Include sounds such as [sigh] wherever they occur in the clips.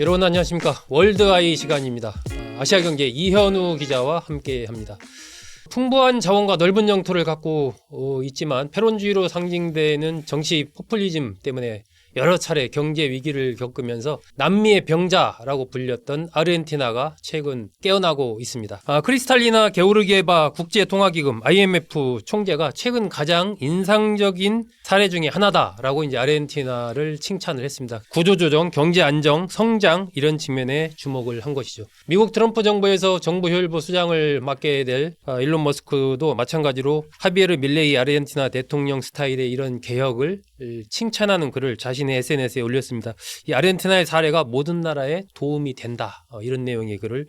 여러분 안녕하십니까? 월드아이 시간입니다. 아, 아시아경제 이현우 기자와 함께 합니다. 풍부한 자원과 넓은 영토를 갖고 어, 있지만 패론주의로 상징되는 정치 포퓰리즘 때문에 여러 차례 경제 위기를 겪으면서 남미의 병자라고 불렸던 아르헨티나가 최근 깨어나고 있습니다. 아, 크리스탈리나 게오르기에바 국제통화기금 IMF 총재가 최근 가장 인상적인 사례 중에 하나다라고 이제 아르헨티나를 칭찬을 했습니다. 구조조정, 경제 안정, 성장 이런 측면에 주목을 한 것이죠. 미국 트럼프 정부에서 정부 효율부 수장을 맡게 될 아, 일론 머스크도 마찬가지로 하비에르 밀레이 아르헨티나 대통령 스타일의 이런 개혁을 칭찬하는 글을 자신의 SNS에 올렸습니다. 이 아르헨티나의 사례가 모든 나라에 도움이 된다. 어, 이런 내용의 글을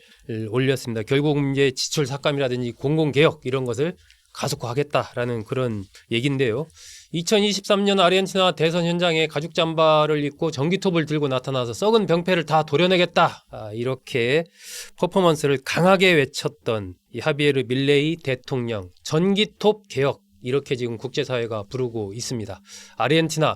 올렸습니다. 결국 이제 지출 삭감이라든지 공공개혁 이런 것을 가속화하겠다라는 그런 얘기인데요. 2023년 아르헨티나 대선 현장에 가죽 잠바를 입고 전기톱을 들고 나타나서 썩은 병폐를 다 도려내겠다. 아, 이렇게 퍼포먼스를 강하게 외쳤던 이 하비에르 밀레이 대통령 전기톱 개혁 이렇게 지금 국제사회가 부르고 있습니다. 아르헨티나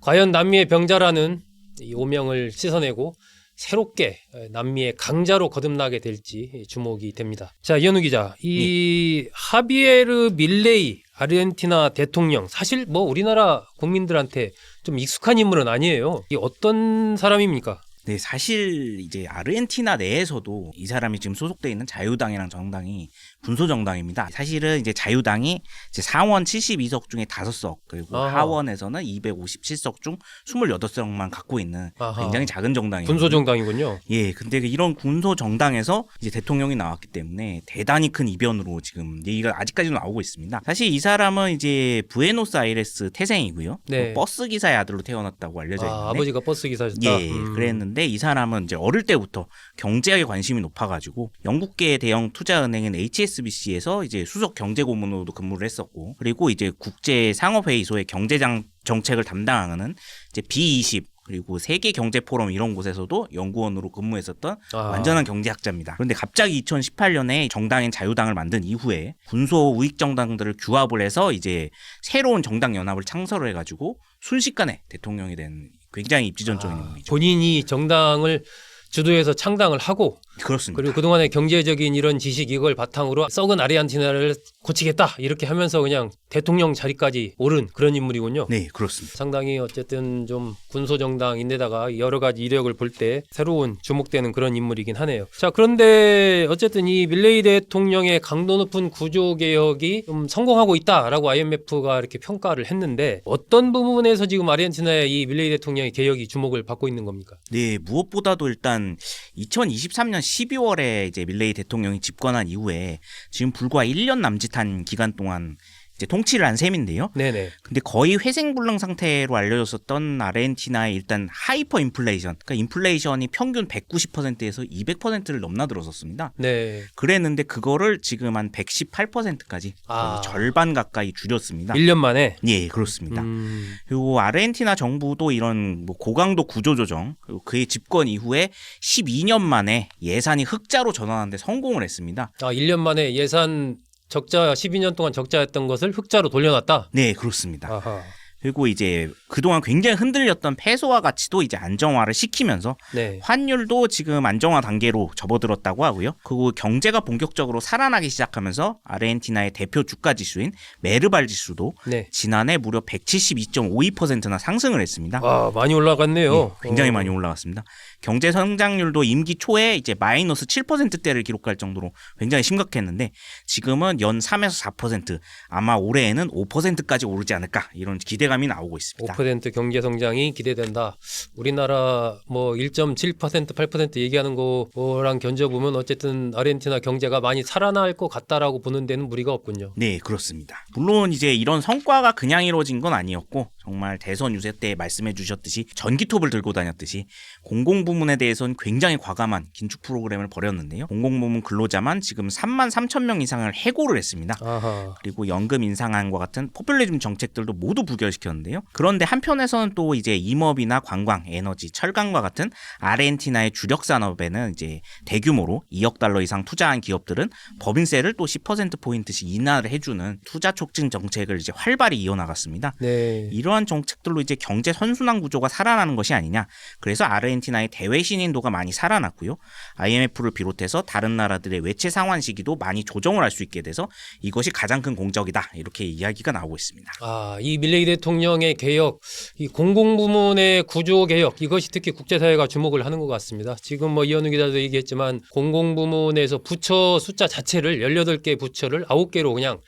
과연 남미의 병자라는 이 오명을 씻어내고 새롭게 남미의 강자로 거듭나게 될지 주목이 됩니다. 자, 이현우 기자, 이 하비에르 밀레이 아르헨티나 대통령 사실 뭐 우리나라 국민들한테 좀 익숙한 인물은 아니에요. 이 어떤 사람입니까? 네, 사실 이제 아르헨티나 내에서도 이 사람이 지금 소속돼 있는 자유당이랑 정당이 군소 정당입니다. 사실은 이제 자유당이 이제 상원 72석 중에 5석 그리고 아하. 하원에서는 257석 중 28석만 갖고 있는 아하. 굉장히 작은 정당이에요. 군소 정당이군요. 예, 근데 이런 군소 정당에서 이제 대통령이 나왔기 때문에 대단히 큰 이변으로 지금 얘기가 아직까지도 나오고 있습니다. 사실 이 사람은 이제 부에노스아이레스 태생이고요. 네. 버스 기사의 아들로 태어났다고 알려져 있는데 아, 아버지가 버스 기사셨다. 예, 음. 그랬는데 이 사람은 이제 어릴 때부터 경제에 관심이 높아가지고 영국계 대형 투자은행인 HSBC에서 이제 수석 경제 고문으로도 근무를 했었고 그리고 이제 국제 상업 회의소의 경제장 정책을 담당하는 이제 B20 그리고 세계 경제 포럼 이런 곳에서도 연구원으로 근무했었던 아. 완전한 경제학자입니다. 그런데 갑자기 2018년에 정당인 자유당을 만든 이후에 군소 우익 정당들을 규합을 해서 이제 새로운 정당 연합을 창설을 해가지고 순식간에 대통령이 된 굉장히 입지전적인 아, 인물이죠. 본인이 정당을 주도해서 창당을 하고 그렇습니다. 그리고 그동안의 경제적인 이런 지식 이걸 바탕으로 썩은 아르헨티나를 고치겠다 이렇게 하면서 그냥 대통령 자리까지 오른 그런 인물이군요. 네, 그렇습니다. 상당히 어쨌든 좀 군소 정당인데다가 여러 가지 이력을 볼 때 새로운 주목되는 그런 인물이긴 하네요. 자 그런데 어쨌든 이 밀레이 대통령의 강도 높은 구조 개혁이 좀 성공하고 있다라고 IMF가 이렇게 평가를 했는데 어떤 부분에서 지금 아르헨티나의 이 밀레이 대통령의 개혁이 주목을 받고 있는 겁니까? 네, 무엇보다도 일단 2023년 12월에 이제 밀레이 대통령이 집권한 이후에 지금 불과 1년 남짓한 기간 동안 이제 통치를 한 셈인데요. 네네. 근데 거의 회생불능 상태로 알려졌었던 아르헨티나의 일단 하이퍼 인플레이션, 그러니까 인플레이션이 평균 190%에서 200%를 넘나들었었습니다. 네. 그랬는데 그거를 지금 한 118%까지 아. 절반 가까이 줄였습니다. 1년 만에. 예, 그렇습니다. 음, 그리고 아르헨티나 정부도 이런 뭐 고강도 구조조정 그리고 그의 집권 이후에 12년 만에 예산이 흑자로 전환하는데 성공을 했습니다. 아 1년 만에 예산 적자 12년 동안 적자였던 것을 흑자로 돌려놨다. 네, 그렇습니다. 아하. 그리고 이제 그동안 굉장히 흔들렸던 페소화 가치도 이제 안정화를 시키면서 네. 환율도 지금 안정화 단계로 접어들었다고 하고요. 그리고 경제가 본격적으로 살아나기 시작하면서 아르헨티나의 대표 주가 지수인 메르발 지수도 네. 지난해 무려 172.52%나 상승을 했습니다. 와 많이 올라갔네요. 예, 굉장히 어. 많이 올라갔습니다. 경제 성장률도 임기 초에 이제 마이너스 7%대를 기록할 정도로 굉장히 심각했는데 지금은 연 3에서 4% 아마 올해에는 5%까지 오르지 않을까 이런 기대감이 나오고 있습니다. 5% 경제 성장이 기대된다. 우리나라 뭐 1.7% 8% 얘기하는 거랑 견져 보면 어쨌든 아르헨티나 경제가 많이 살아날 것 같다라고 보는 데는 무리가 없군요. 네, 그렇습니다. 물론 이제 이런 성과가 그냥 이루어진 건 아니었고 정말 대선 유세 때 말씀해 주셨듯이 전기톱을 들고 다녔듯이 공공부문에 대해서는 굉장히 과감한 긴축 프로그램을 벌였는데요. 공공부문 근로자만 지금 3만 3천 명 이상을 해고를 했습니다. 아하. 그리고 연금 인상안과 같은 포퓰리즘 정책들도 모두 부결시켰는데요. 그런데 한편에서는 또 이제 임업이나 관광, 에너지, 철강과 같은 아르헨티나의 주력 산업에는 이제 대규모로 2억 달러 이상 투자한 기업들은 법인세를 또 10% 포인트씩 인하를 해주는 투자 촉진 정책을 이제 활발히 이어나갔습니다. 네. 이러한 이러한 정책들로 이제 경제 선순환 구조가 살아나는 것이 아니냐. 그래서 아르헨티나의 대외 신인도가 많이 살아났고요. IMF를 비롯해서 다른 나라들의 외채 상환 시기도 많이 조정을 할 수 있게 돼서 이것이 가장 큰 공적이다. 이렇게 이야기가 나오고 있습니다. 아, 이 밀레이 대통령의 개혁, 이 공공부문의 구조 개혁 이것이 특히 국제사회가 주목을 하는 것 같습니다. 지금 뭐 이현우 기자도 얘기했지만 공공부문에서 부처 숫자 자체를 18개 부처를 9개로 그냥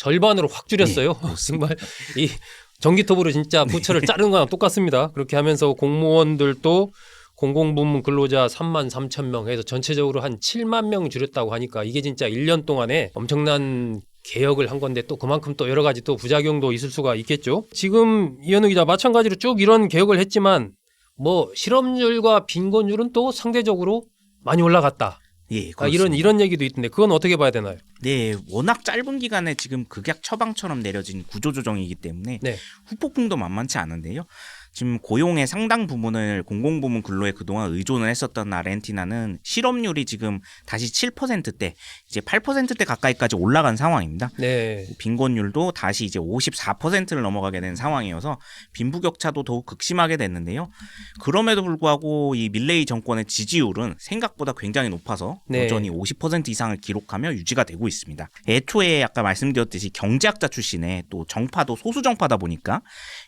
절반으로 확 줄였어요. [laughs] 정말 이 전기톱으로 진짜 부처를 자르는 거랑 똑같습니다. 그렇게 하면서 공무원들도 공공부문 근로자 3만 3천 명 해서 전체적으로 한 7만 명 줄였다고 하니까 이게 진짜 1년 동안에 엄청난 개혁을 한 건데 또 그만큼 또 여러 가지 또 부작용도 있을 수가 있겠죠. 지금 이현우 기자 마찬가지로 쭉 이런 개혁을 했지만 뭐 실업률과 빈곤율은 또 상대적으로 많이 올라갔다. 예, 아, 이런. 이런 얘기도 있던데 그건 어떻게 봐야 되나요? 네, 워낙 짧은 기간에 지금 극약 처방처럼 내려진 구조 조정이기 때문에 네. 후폭풍도 만만치 않은데요. 지금 고용의 상당 부분을 공공부문 근로에 그동안 의존을 했었던 아르헨티나는 실업률이 지금 다시 7%대, 이제 8%대 가까이까지 올라간 상황입니다. 네. 빈곤율도 다시 이제 54%를 넘어가게 된 상황이어서 빈부격차도 더욱 극심하게 됐는데요. 그럼에도 불구하고 이 밀레이 정권의 지지율은 생각보다 굉장히 높아서 네. 여전히 50% 이상을 기록하며 유지가 되고 있습니다. 애초에 아까 말씀드렸듯이 경제학자 출신의 또 정파도 소수 정파다 보니까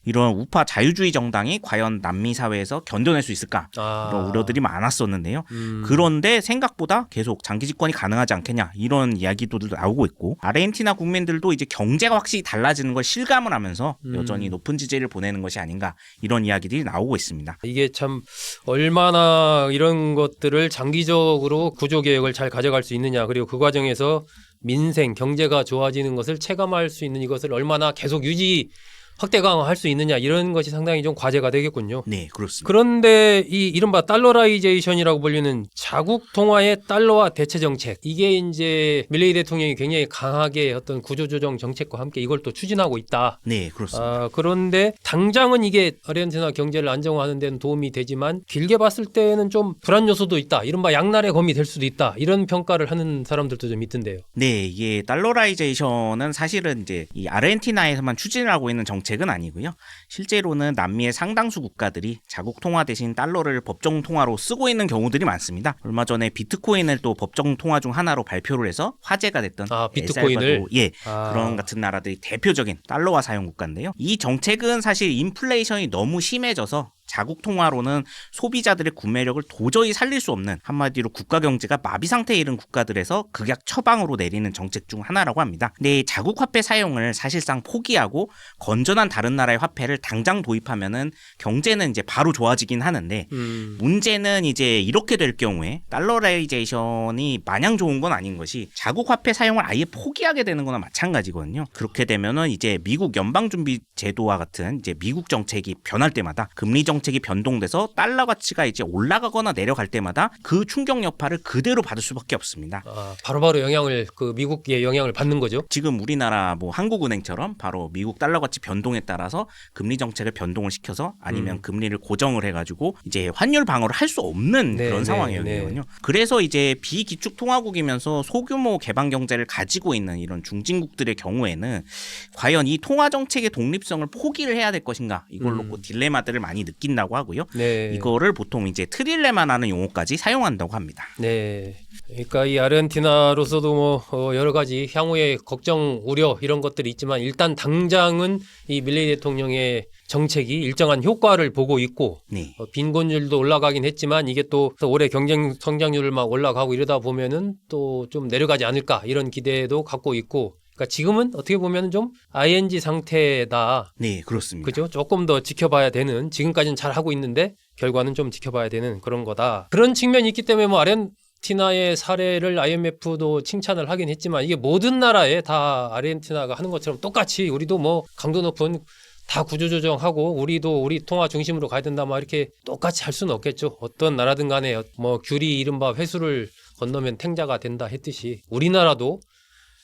이런 우파 자유주의 정당 이 과연 남미 사회에서 견뎌낼 수 있을까 아. 이런 우려들이 많았었는데요. 음. 그런데 생각보다 계속 장기 집권이 가능하지 않겠냐 이런 이야기도 나오고 있고 아르헨티나 국민들도 이제 경제가 확실히 달라지는 걸 실감을 하면서 음. 여전히 높은 지지를 보내는 것이 아닌가 이런 이야기들이 나오고 있습니다. 이게 참 얼마나 이런 것들을 장기적으로 구조 개혁을 잘 가져갈 수 있느냐 그리고 그 과정에서 민생 경제가 좋아지는 것을 체감할 수 있는 이것을 얼마나 계속 유지 확대 강화할 수 있느냐 이런 것이 상당히 좀 과제가 되겠군요. 네 그렇습니다. 그런데 이 이른바 달러라이제이션이라고 불리는 자국 통화의 달러화 대체 정책 이게 이제 밀레이 대통령이 굉장히 강하게 어떤 구조조정 정책과 함께 이걸 또 추진하고 있다. 네 그렇습니다. 아, 그런데 당장은 이게 아르헨티나 경제를 안정화하는 데는 도움이 되지만 길게 봤을 때는 좀 불안 요소도 있다. 이른바 양날의 검이 될 수도 있다. 이런 평가를 하는 사람들도 좀 있던데요. 네, 이게 달러라이제이션은 사실은 이제 이 아르헨티나에서만 추진을 하고 있는 정책 은 아니고요. 실제로는 남미의 상당수 국가들이 자국 통화 대신 달러를 법정 통화로 쓰고 있는 경우들이 많습니다. 얼마 전에 비트코인을 또 법정 통화 중 하나로 발표를 해서 화제가 됐던 아, 비트코인을? 예, 아. 그런 같은 나라들이 대표적인 달러화 사용 국가인데요. 이 정책은 사실 인플레이션이 너무 심해져서 자국 통화로는 소비자들의 구매력을 도저히 살릴 수 없는 한마디로 국가 경제가 마비 상태에 이른 국가들에서 극약 처방으로 내리는 정책 중 하나라고 합니다. 근데 이 자국 화폐 사용을 사실상 포기하고 건전한 다른 나라의 화폐를 당장 도입하면은 경제는 이제 바로 좋아지긴 하는데 음. 문제는 이제 이렇게 될 경우에 달러라이제이션이 마냥 좋은 건 아닌 것이 자국 화폐 사용을 아예 포기하게 되는 거나 마찬가지거든요. 그렇게 되면은 이제 미국 연방준비 제도와 같은 이제 미국 정책이 변할 때마다 금리 정책 이 변동돼서 달러 가치가 이제 올라가거나 내려갈 때마다 그 충격 여파를 그대로 받을 수밖에 없습니다. 아, 바로바로 영향을 그 미국의 영향을 받는 거죠. 지금 우리나라 뭐 한국은행처럼 바로 미국 달러 가치 변동에 따라서 금리 정책을 변동을 시켜서 아니면 음. 금리를 고정을 해가지고 이제 환율 방어를 할 수 없는 네, 그런 네, 상황이거든요. 그래서 이제 비기축 통화국이면서 소규모 개방 경제를 가지고 있는 이런 중진국들의 경우에는 과연 이 통화 정책의 독립성을 포기를 해야 될 것인가 이걸 음. 놓고 딜레마들을 많이 느 낀다고 하고요. 네. 이거를 보통 이제 트릴레마라는 용어까지 사용한다고 합니다. 네. 그러니까 이 아르헨티나로서도 뭐 어, 여러 가지 향후에 걱정, 우려 이런 것들이 있지만 일단 당장은 이 밀레이 대통령의 정책이 일정한 효과를 보고 있고 네. 어, 빈곤율도 올라가긴 했지만 이게 또 올해 경쟁 성장률을 막 올라가고 이러다 보면은 또 좀 내려가지 않을까 이런 기대도 갖고 있고 그러니까 지금은 어떻게 보면 좀 ING 상태다. 네, 그렇습니다. 그죠? 조금 더 지켜봐야 되는 지금까지는 잘 하고 있는데 결과는 좀 지켜봐야 되는 그런 거다. 그런 측면이 있기 때문에 뭐 아르헨티나의 사례를 IMF도 칭찬을 하긴 했지만 이게 모든 나라에 다 아르헨티나가 하는 것처럼 똑같이 우리도 뭐 강도 높은 다 구조조정하고 우리도 우리 통화 중심으로 가야 된다 막 이렇게 똑같이 할 수는 없겠죠. 어떤 나라든 간에 뭐 귤이 이른바 회수를 건너면 탱자가 된다 했듯이 우리나라도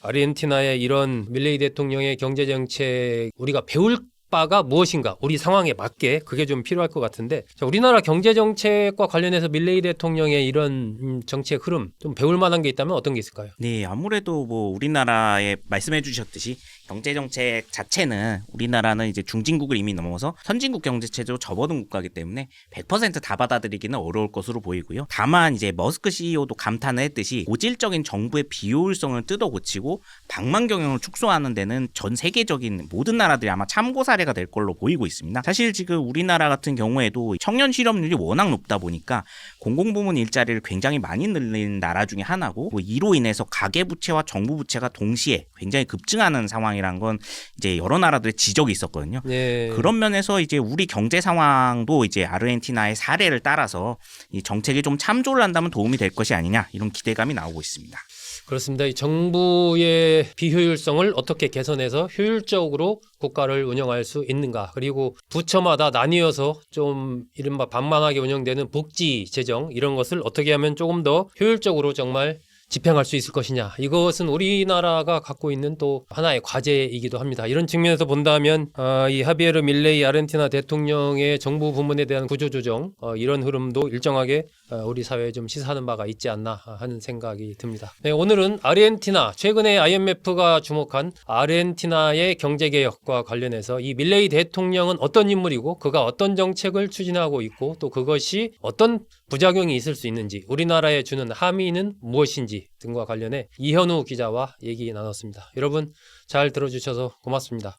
아르헨티나의 이런 밀레이 대통령의 경제 정책 우리가 배울 바가 무엇인가 우리 상황에 맞게 그게 좀 필요할 것 같은데 자, 우리나라 경제 정책과 관련해서 밀레이 대통령의 이런 음, 정책 흐름 좀 배울 만한 게 있다면 어떤 게 있을까요? 네, 아무래도 뭐 우리나라에 말씀해 주셨듯이 경제 정책 자체는 우리나라는 이제 중진국을 이미 넘어서 선진국 경제 체제로 접어든 국가이기 때문에 100%다 받아들이기는 어려울 것으로 보이고요. 다만 이제 머스크 CEO도 감탄을 했듯이 고질적인 정부의 비효율성을 뜯어 고치고 방만 경영을 축소하는 데는 전 세계적인 모든 나라들이 아마 참고 사례가 될 걸로 보이고 있습니다. 사실 지금 우리나라 같은 경우에도 청년 실업률이 워낙 높다 보니까 공공부문 일자리를 굉장히 많이 늘린 나라 중에 하나고 뭐 이로 인해서 가계 부채와 정부 부채가 동시에 굉장히 급증하는 상황이 란 건 이제 여러 나라들의 지적이 있었거든요. 네. 그런 면에서 이제 우리 경제 상황도 이제 아르헨티나의 사례를 따라서 이 정책에 좀 참조를 한다면 도움이 될 것이 아니냐 이런 기대감이 나오고 있습니다. 그렇습니다. 이 정부의 비효율성을 어떻게 개선해서 효율적으로 국가를 운영할 수 있는가. 그리고 부처마다 나뉘어서 좀 이른바 반만하게 운영되는 복지 재정 이런 것을 어떻게 하면 조금 더 효율적으로 정말 집행할 수 있을 것이냐. 이것은 우리나라가 갖고 있는 또 하나의 과제이기도 합니다. 이런 측면에서 본다면 아, 이 하비에르 밀레이 아르헨티나 대통령의 정부 부문에 대한 구조조정 어, 이런 흐름도 일정하게 어, 우리 사회에 좀 시사하는 바가 있지 않나 하는 생각이 듭니다. 네, 오늘은 아르헨티나 최근에 IMF가 주목한 아르헨티나의 경제 개혁과 관련해서 이 밀레이 대통령은 어떤 인물이고 그가 어떤 정책을 추진하고 있고 또 그것이 어떤 부작용이 있을 수 있는지 우리나라에 주는 함의는 무엇인지 등과 관련해 이현우 기자와 얘기 나눴습니다. 여러분 잘 들어주셔서 고맙습니다.